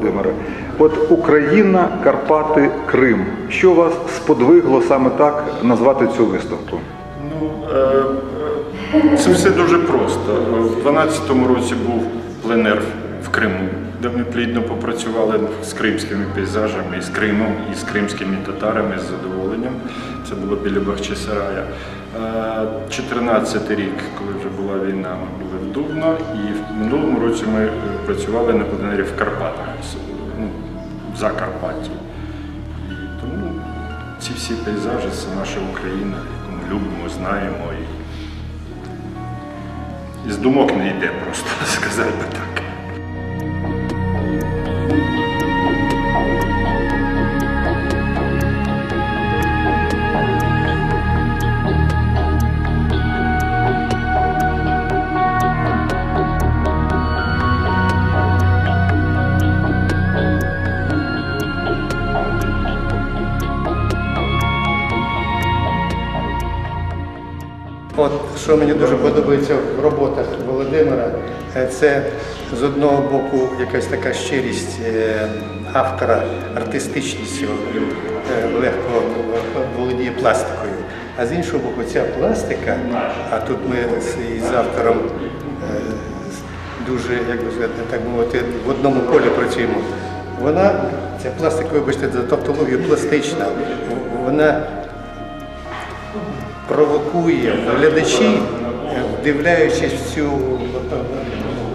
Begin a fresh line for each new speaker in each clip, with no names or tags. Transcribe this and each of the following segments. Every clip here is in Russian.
Володимире, от Україна, Карпати, Крим. Що вас сподвигло саме так назвати цю виставку?
Ну, е, е, це все дуже просто. У 12-му році був пленер в Криму, де ми плідно попрацювали з кримськими пейзажами, і з Кримом, і з кримськими татарами з задоволенням. Це було біля Бахчисарая. 14 рік, коли вже була війна, ми були Дубно, і в минулому році ми е, працювали на пленері в Карпатах, ну, в Закарпатті. І тому ці всі пейзажі це наша Україна, яку ми любимо, знаємо. І, з думок не йде просто сказати так.
Що мені дуже подобається в роботах Володимира, е, це з одного боку якась така щирість е, автора, артистичністю, він е, легко володіє пластикою. А з іншого боку, ця пластика, а тут ми з, автором дуже, як би сказати, так мовити, в одному полі працюємо. Вона, ця пластика, вибачте, за тавтологію пластична, вона провокує глядачі, дивлячись цю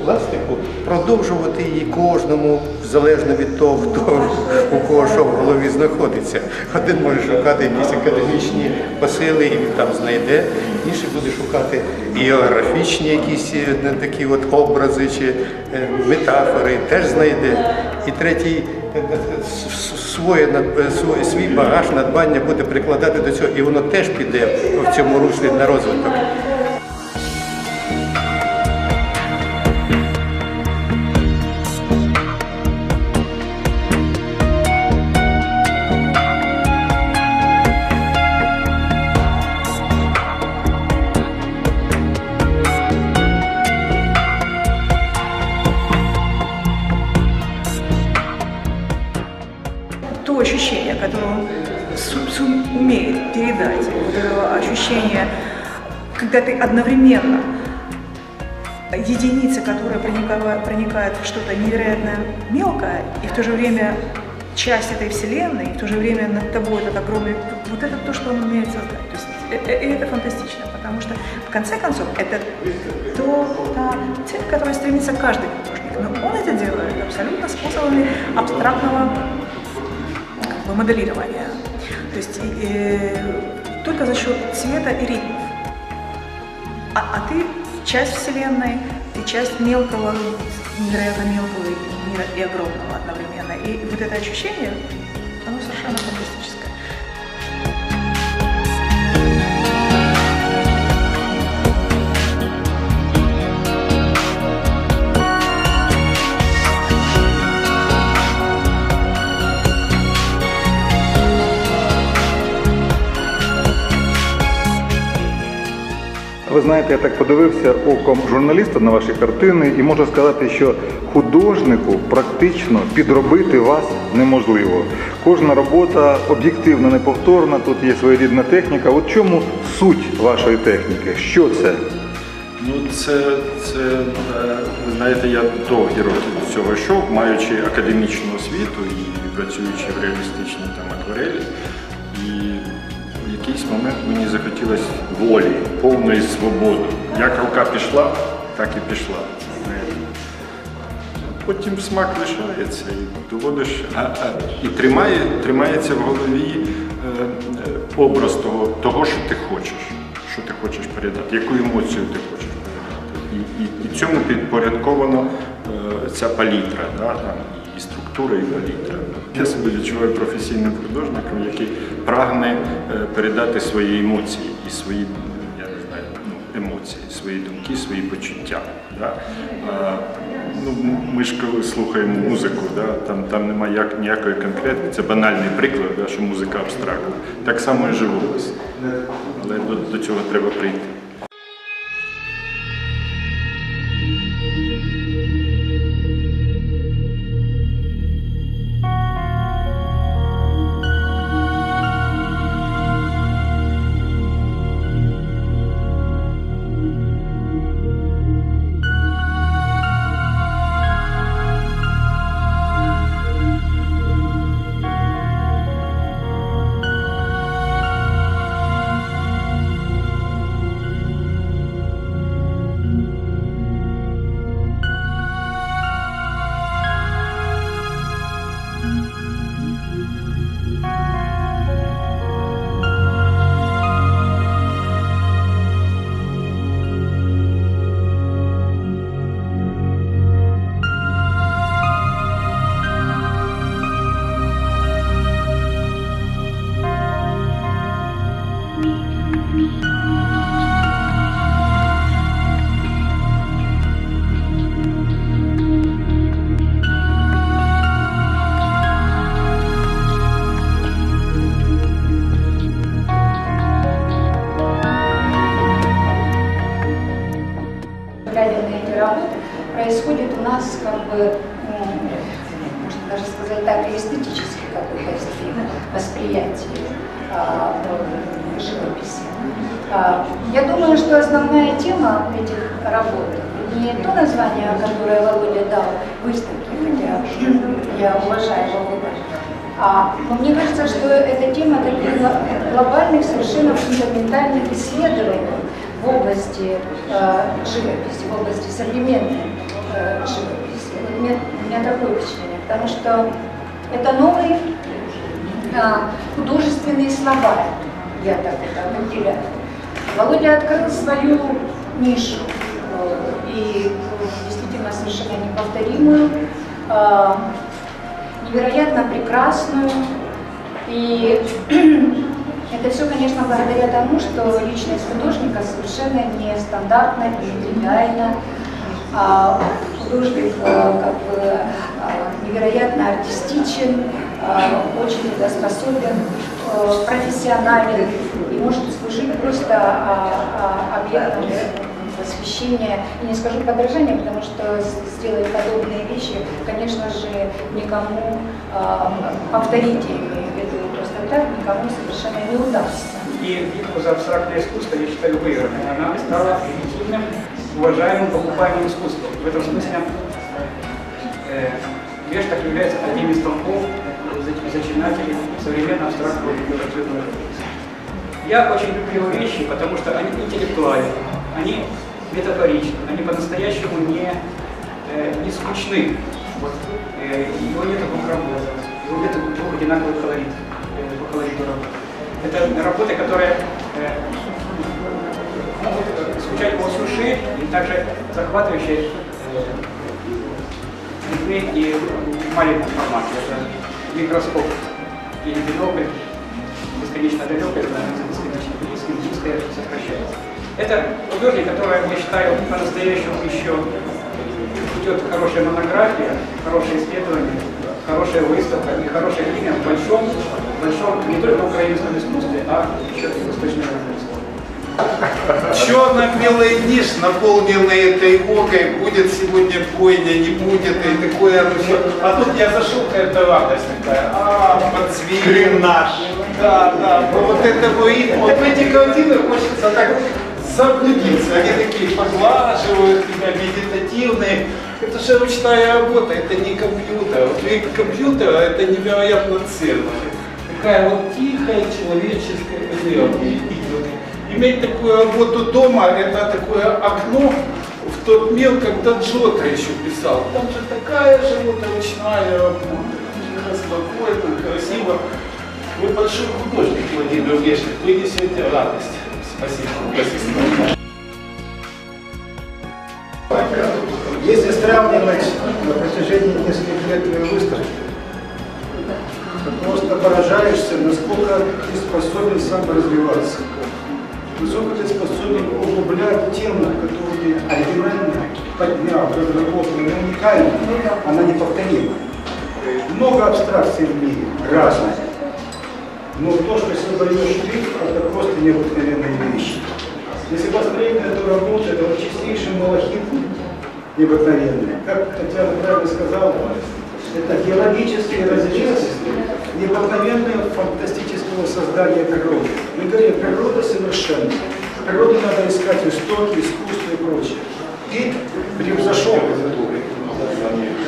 пластику, продовжувати її кожному залежно від того, хто у кого що в голові знаходиться. Один може шукати якісь академічні посили, і він там знайде, інший буде шукати іографічні якісь е, такі от образи чи е, метафори, теж знайде. І третій е, своє- свій багаж надбання буде прикладати до цього, і воно теж піде в цьому руслі на розвиток.
Когда ты одновременно единица, которая проникает, в что-то невероятно мелкое, и в то же время часть этой вселенной, и в то же время над тобой этот огромный... Вот это то, что он умеет создать. То есть э- э- это фантастично, потому что в конце концов это то, та цель, к которой стремится каждый художник. Но он это делает абсолютно способами абстрактного бы, моделирования. То есть э, только за счет цвета и ритмов. А, а ты часть Вселенной, ты часть мелкого, невероятно мелкого мира и огромного одновременно. И вот это ощущение, оно совершенно фантастическое.
Ви знаєте, я так подивився оком журналіста на ваші картини і можу сказати, що художнику практично підробити вас неможливо. Кожна робота об'єктивно неповторна, тут є своєрідна техніка. От чому суть вашої техніки? Що це?
Ну, це, це е, знаєте, я довгі роки до цього йшов, маючи академічну освіту і працюючи в реалістичній там акварелі. Якийсь момент мені захотілося волі, повної свободи. Як рука пішла, так і пішла. Потім смак лишається і доводиш, а, а, і тримає, тримається в голові е, е, образ того, того, що ти хочеш, що ти хочеш передати, яку емоцію ти хочеш передати. І, і, і цьому підпорядковано е, ця палітра, да, там, і структура, і палітра. Я себе відчуваю професійним художником, який прагне е, передати свої емоції і свої я не знаю, ну, емоції, свої думки, свої почуття. Да? А, ну, ми ж коли слухаємо музику, да? там, там немає як, ніякої конкретики, це банальний приклад, да? що музика абстрактна. Так само і живопис. Але до, до цього треба прийти.
Бы, м, можно даже сказать так, и эстетический какой-то сдвиг восприятия а, в живописи. А, Я думаю, что основная тема этих работ не то название, которое Володя дал выставке, хотя я уважаю его выбор, а, но мне кажется, что эта тема таких гло- глобальных, совершенно фундаментальных исследований в области э, живописи, в области современной э, живописи. Меня, у меня такое впечатление, потому что это новый а, художественный словарь, я так это определяю. Володя открыл свою нишу э, и действительно совершенно неповторимую, э, невероятно прекрасную. И это все, конечно, благодаря тому, что личность художника совершенно нестандартна, индивидуальна. А художник э, как бы э, невероятно артистичен, э, очень трудоспособен, э, профессионален и может служить просто а, а, объектом восхищения, и не скажу подражания, потому что сделать подобные вещи, конечно же, никому повторить, виду просто так, никому совершенно не удастся.
И битва за абстрактное искусство, я считаю, выигранной. Она стала легитимным, уважаемым, покупаемым искусством. В этом смысле э, Вештах является одним из столпов за- зачинателей современного абстрактного живописи. Я очень люблю его вещи, потому что они интеллектуальны, они метафоричны, они по-настоящему не, э, не скучны. Вот, э, его нет двух работ, его нет двух одинаковых колорит, э, по колориту. Это работы, которые э, э, во всю ширь и также захватывающие э, видны и в маленьком формате. Это микроскоп или бинокль, бесконечно далекое, бесконечно близкое, близкое сокращается. Это художник, который, я считаю, по-настоящему еще идет хорошая монография, хорошее исследование, хорошая выставка и хорошее имя в большом, большом не только украинском искусстве, а еще и восточном искусстве.
Черно-белый ниш, наполненный тревогой, будет сегодня бойня, не будет, и такое оно всё. А тут я зашел, какая-то радость такая, а, подсвет. Да, да, но вот этого ритма, вот в эти картины хочется так заблудиться, они такие поглаживают тебя, медитативные. Это же ручная работа, это не компьютер. Вот вид компьютера это невероятно ценно. Такая вот тихая человеческая энергия идет. Иметь такую работу дома, это такое окно в тот мир, когда Джота еще писал. Там же такая же вот ручная работа. Спокойно, красиво. Вы большой художник, Владимир Вешник, вы несете радость. Спасибо. Спасибо.
Если сравнивать на протяжении нескольких лет твоей выставки, то просто поражаешься, насколько ты способен сам развиваться. Ты способен углублять тему, которую ты оригинально поднял, разработал, она уникальна, она неповторима. Много абстракций в мире, разных. Но то, что создаешь ты, это просто необыкновенные вещи. Если посмотреть на эту работу, это вот чистейший малахит необыкновенный. Как Татьяна правильно сказала, это геологический разрез необыкновенного фантастического создания природы. Говорим, природа совершенна. В природе надо искать истоки, искусство и прочее. И превзошел природу.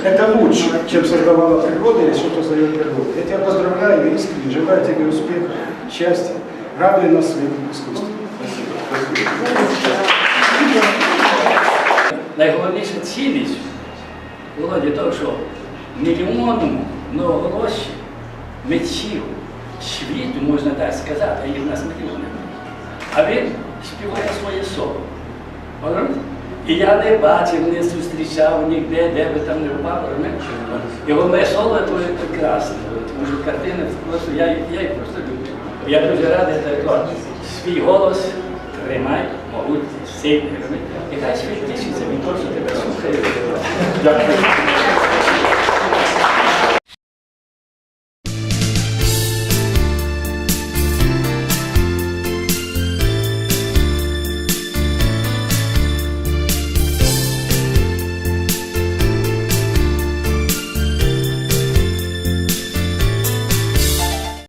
Это лучше, чем создавала природа или что-то создает природа. Я тебя поздравляю искренне, желаю тебе успеха, счастья. Радуй нас своим искусством. Спасибо.
Найголовніша цінність Володі того, що мільйонному многоголосі митців світу, можна так сказати, а їх в нас мільйони. А він співає своє соло. І я не бачив, не зустрічав ніде, де би там не впав? І головне соло це прекрасне. Тому що картини просто я, я їх просто люблю. Я дуже радий, що свій голос тримай, могутній, сильний. І хай світ тішиться того, що тебе слухає. Дякую.